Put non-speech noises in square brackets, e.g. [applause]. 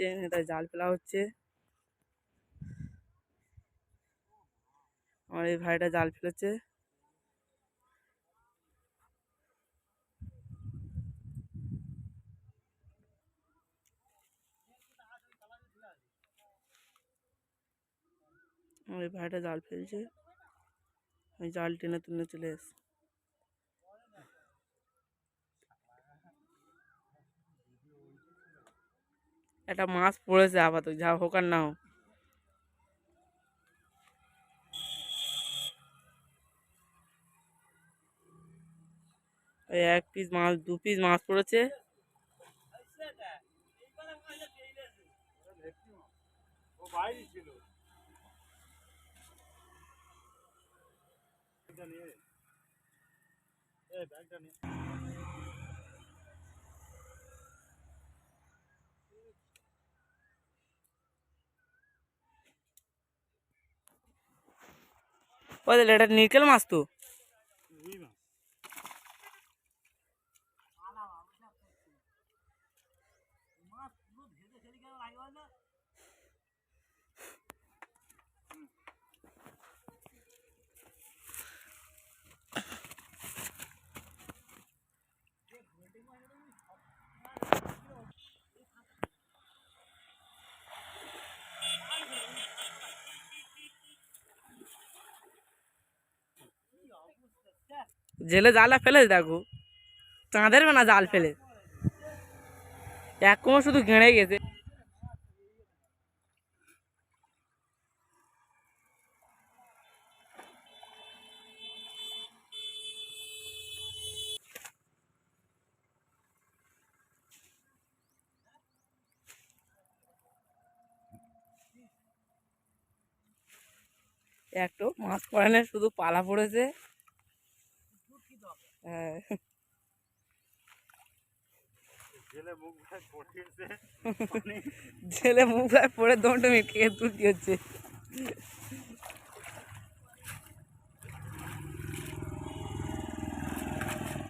দেখছেন এটা জাল ফেলা হচ্ছে আমার এই ভাইটা জাল ফেলেছে আমার এই ভাইটা জাল ফেলছে আমি জাল টেনে তুলে চলে এসছি একটা মাছ পড়েছে আপাতত, যা হোক আর না হোক। ওই এক পিস মাছ, দু পিস মাছ পড়েছে। নিয়ে এই ব্যাগটা নিয়ে ওই এটা নিকেল মাছ তো। জেলে জালটা ফেলে দেখো। চাঁদের না জাল ফেলে। এক কোমর শুধু গেঁড়ে গেছে। একটু মাছ পড়ে না শুধু পালা পড়েছে। হ্যাঁ। জেলে মুখ ভাই পড়িয়েছে। [laughs] ছেলে মুখ পড়ে দমটা মিটকে তুলতে হচ্ছে।